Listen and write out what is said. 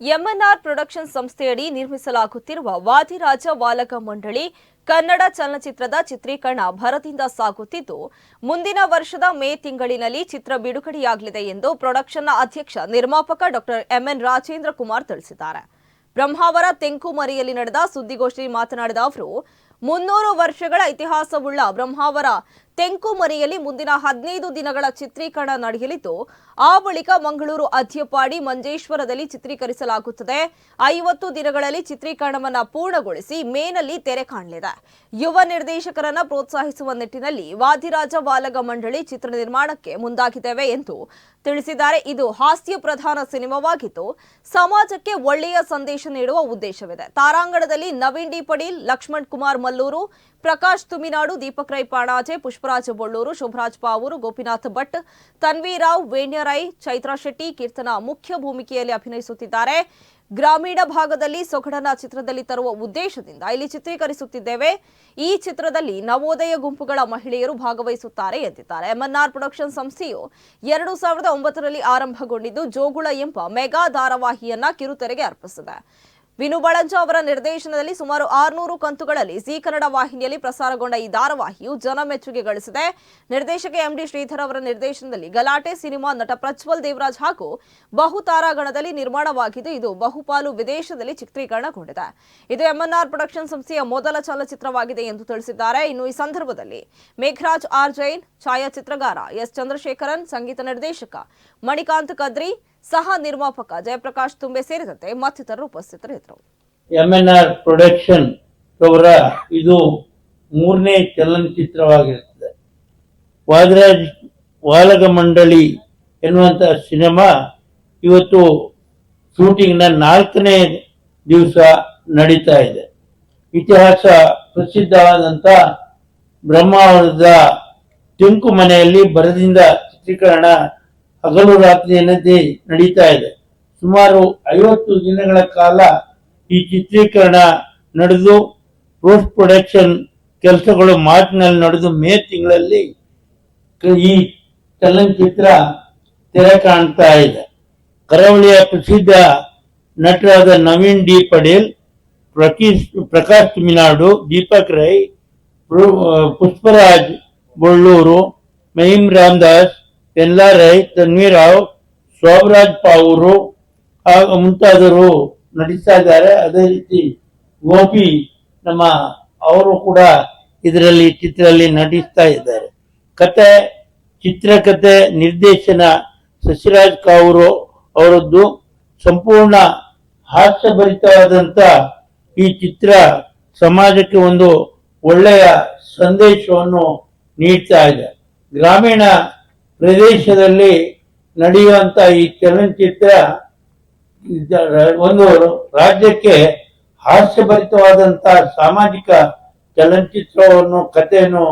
MNR production ಸಂಸ್ಥೆಯಡಿ ನಿರ್ಮಿಸಲಾಗುತ್ತಿರುವ ವಾದಿರಾಜ ವಾಲಕ ಮಂಡಳಿ ಕನ್ನಡ ಚಲನಚಿತ್ರದ ಚಿತ್ರೀಕರಣ ಭರದಿಂದ ಸಾಗುತ್ತಿದ್ದು, ಮುಂದಿನ ವರ್ಷದ ಮೇ ತಿಂಗಳಿನಲ್ಲಿ ಚಿತ್ರ ಬಿಡುಗಡೆಯಾಗಲಿದೆ ಎಂದು ಪ್ರೊಡಕ್ಷನ್ನ ಅಧ್ಯಕ್ಷ ನಿರ್ಮಾಪಕ ಡಾಕ್ಟರ್ ಎಂಎನ್ ರಾಜೇಂದ್ರ ಕುಮಾರ್ ತಿಳಿಸಿದ್ದಾರೆ. ಬ್ರಹ್ಮಾವರ ತೆಂಕುಮರಿಯಲ್ಲಿ ನಡೆದ ಸುದ್ದಿಗೋಷ್ಠಿಯಲ್ಲಿ ಮಾತನಾಡಿದ ಅವರು, ಮುನ್ನೂರು ವರ್ಷಗಳ ಇತಿಹಾಸವುಳ್ಳ ಬ್ರಹ್ಮಾವರ ತೆಂಕುಮರಿಯಲ್ಲಿ ಮುಂದಿನ ಹದಿನೈದು ದಿನಗಳ ಚಿತ್ರೀಕರಣ ನಡೆಯಲಿದ್ದು, ಆ ಬಳಿಕ ಮಂಗಳೂರು ಅಧ್ಯಪಾಡಿ ಮಂಜೇಶ್ವರದಲ್ಲಿ ಚಿತ್ರೀಕರಿಸಲಾಗುತ್ತದೆ. ಐವತ್ತು ದಿನಗಳಲ್ಲಿ ಚಿತ್ರೀಕರಣವನ್ನು ಪೂರ್ಣಗೊಳಿಸಿ ಮೇನಲ್ಲಿ ತೆರೆ ಕಾಣಲಿದೆ. ಯುವ ನಿರ್ದೇಶಕರನ್ನ ಪ್ರೋತ್ಸಾಹಿಸುವ ನಿಟ್ಟಿನಲ್ಲಿ ವಾದಿರಾಜ ವಾಲಗ ಮಂಡಳಿ ಚಿತ್ರ ನಿರ್ಮಾಣಕ್ಕೆ ಮುಂದಾಗಿದ್ದೇವೆ ಎಂದು ತಿಳಿಸಿದ್ದಾರೆ. ಇದು ಹಾಸ್ಯ ಪ್ರಧಾನ ಸಿನಿಮಾವಾಗಿದ್ದು, ಸಮಾಜಕ್ಕೆ ಒಳ್ಳೆಯ ಸಂದೇಶ ನೀಡುವ ಉದ್ದೇಶವಿದೆ. ತಾರಾಂಗಣದಲ್ಲಿ ನವೀನ್ ಡಿ ಪಡೀಲ್ ಲಕ್ಷ್ಮಣ್ ಕುಮಾರ್ ಮಲ್ಲೂರು ಪ್ರಕಾಶ್ ತುಮಿನಾಡು, ದೀಪಕ್ ರೈ ಪಾಣಾಜೆ, ಪುಷ್ಪರಾಜ್ ಬೊಳ್ಳೂರು, ಶುಭರಾಜ್ ಪಾವೂರು, ಗೋಪಿನಾಥ್ ಭಟ್ ತನ್ವೀರಾವ್ ವೇಣ್ಯರೈ ಚೈತ್ರಾ ಶೆಟ್ಟಿ, ಕೀರ್ತನ ಮುಖ್ಯ ಭೂಮಿಕೆಯಲ್ಲಿ ಅಭಿನಯಿಸುತ್ತಿದ್ದಾರೆ. ಗ್ರಾಮೀಣ ಭಾಗದಲ್ಲಿ ಸೊಗಡನ ಚಿತ್ರದಲ್ಲಿ ತರುವ ಉದ್ದೇಶದಿಂದ ಇಲ್ಲಿ ಚಿತ್ರೀಕರಿಸುತ್ತಿದ್ದೇವೆ. ಈ ಚಿತ್ರದಲ್ಲಿ ನವೋದಯ ಗುಂಪುಗಳ ಮಹಿಳೆಯರು ಭಾಗವಹಿಸುತ್ತಾರೆ ಎಂದಿದ್ದಾರೆ. ಎಂಎನ್ಆರ್ ಪ್ರೊಡಕ್ಷನ್ ಸಂಸ್ಥೆಯು ಎರಡು ಸಾವಿರದ ಒಂಬತ್ತರಲ್ಲಿ ಆರಂಭಗೊಂಡಿದ್ದು ಜೋಗುಳ ಎಂಬ ಮೆಗಾ ಧಾರಾವಾಹಿಯನ್ನ ಕಿರುತೆರೆಗೆ ಅರ್ಪಿಸಿದೆ. ವಿನು ಬಳಂಜ ಅವರ ನಿರ್ದೇಶನದಲ್ಲಿ ಸುಮಾರು ಆರುನೂರು ಕಂತುಗಳಲ್ಲಿ ಜೀ ಕನ್ನಡ ವಾಹಿನಿಯಲ್ಲಿ ಪ್ರಸಾರಗೊಂಡ ಈ ಧಾರಾವಾಹಿಯು ಜನಮೆಚ್ಚುಗೆ ಗಳಿಸಿದೆ. ನಿರ್ದೇಶಕ ಎಂಡಿ ಶ್ರೀಧರ್ ಅವರ ನಿರ್ದೇಶನದಲ್ಲಿ ಗಲಾಟೆ ಸಿನಿಮಾ ನಟ ಪ್ರಜ್ವಲ್ ದೇವರಾಜ್ ಹಾಗೂ ಬಹುತಾರಾಗಣದಲ್ಲಿ ನಿರ್ಮಾಣವಾಗಿದ್ದು, ಇದು ಬಹುಪಾಲು ವಿದೇಶದಲ್ಲಿ ಚಿತ್ರೀಕರಣಗೊಂಡಿದೆ. ಇದು ಎಂಎನ್ಆರ್ ಪ್ರೊಡಕ್ಷನ್ ಸಂಸ್ಥೆಯ ಮೊದಲ ಚಲನಚಿತ್ರವಾಗಿದೆ ಎಂದು ತಿಳಿಸಿದ್ದಾರೆ. ಇನ್ನು ಈ ಸಂದರ್ಭದಲ್ಲಿ ಮೇಘರಾಜ್ ಆರ್ ಜೈನ್, ಛಾಯಾಚಿತ್ರಗಾರ ಎಸ್ ಚಂದ್ರಶೇಖರನ್, ಸಂಗೀತ ನಿರ್ದೇಶಕ ಮಣಿಕಾಂತ್ ಕದ್ರಿ ಸಹ ನಿರ್ಮಾಪಕ ಜಯಪ್ರಕಾಶ್ ತುಂಬೆ ಸೇರಿದಂತೆ ಮತ್ತಿತರರು ಉಪಸ್ಥಿತರಿದ್ದರು ಎಂ ಎನ್ ಆರ್ ಪ್ರೊಡಕ್ಷನ್ ಅವರ ಇದು ಮೂರನೇ ಚಲನಚಿತ್ರವಾಗಿರುತ್ತದೆ. ವಾದರಾಜ್ ವಾಲಗ ಮಂಡಳಿ ಎನ್ನುವಂತಹ ಸಿನಿಮಾ ಇವತ್ತು ಶೂಟಿಂಗ್ನ ನಾಲ್ಕನೇ ದಿವಸ ನಡೀತಾ ಇದೆ. ಇತಿಹಾಸ ಪ್ರಸಿದ್ಧವಾದಂಥ ಬ್ರಹ್ಮಾವರದ ತಿಂಕು ಮನೆಯಲ್ಲಿ ಬರದಿಂದ ಚಿತ್ರೀಕರಣ ಹಗಲು ರಾತ್ರಿ ಎನ್ನದೇ ನಡೀತಾ ಇದೆ. ಸುಮಾರು ಐವತ್ತು ದಿನಗಳ ಕಾಲ ಈ ಚಿತ್ರೀಕರಣ ನಡೆದು ಪೋಸ್ಟ್ ಪ್ರೊಡಕ್ಷನ್ ಕೆಲಸಗಳು ಮಾರ್ಚ್ನಲ್ಲಿ ನಡೆದು, ಮೇ ತಿಂಗಳಲ್ಲಿ ಈ ಚಲನಚಿತ್ರ ತೆರೆ ಕಾಣ್ತಾ ಇದೆ. ಕರಾವಳಿಯ ಪ್ರಸಿದ್ಧ ನಟರಾದ ನವೀನ್ ಡಿ ಪಟೇಲ್ ಪ್ರಕೀಶ್ ಪ್ರಕಾಶ್ ತುಮಿನಾಡು, ದೀಪಕ್ ರೈ ಪುಷ್ಪರಾಜ್ ಬೊಳ್ಳೂರು, ಮಹಿಮ್ ರಾಮದಾಸ್ ಪೆನ್ಲಾ ರೈ ತನ್ವೀರಾವ್ ಶೋಭರಾಜ್ ಪಾವೂರು ಹಾಗೂ ಮುಂತಾದವರು ನಟಿಸ್ತಾ ಇದ್ದಾರೆ. ಅದೇ ರೀತಿ ಗೋಪಿ ನಮ್ಮ ಅವರು ಕೂಡ ಇದರಲ್ಲಿ ಚಿತ್ರದಲ್ಲಿ ನಟಿಸ್ತಾ ಇದ್ದಾರೆ. ಕತೆ, ಚಿತ್ರಕತೆ ನಿರ್ದೇಶನ ಶಶಿರಾಜ್ ಕಾವೂರು ಅವರದ್ದು. ಸಂಪೂರ್ಣ ಹಾಸ್ಯಭರಿತವಾದಂತ ಈ ಚಿತ್ರ ಸಮಾಜಕ್ಕೆ ಒಂದು ಒಳ್ಳೆಯ ಸಂದೇಶವನ್ನು ನೀಡ್ತಾ ಇದೆ. ಗ್ರಾಮೀಣ ಪ್ರದೇಶದಲ್ಲಿ ನಡೆಯುವಂತ ಈ ಚಲನಚಿತ್ರ ಒಂದು ರಾಜ್ಯಕ್ಕೆ ಹಾಸ್ಯಭರಿತವಾದಂತಹ ಸಾಮಾಜಿಕ ಚಲನಚಿತ್ರವನ್ನು ಕಥೆಯನ್ನು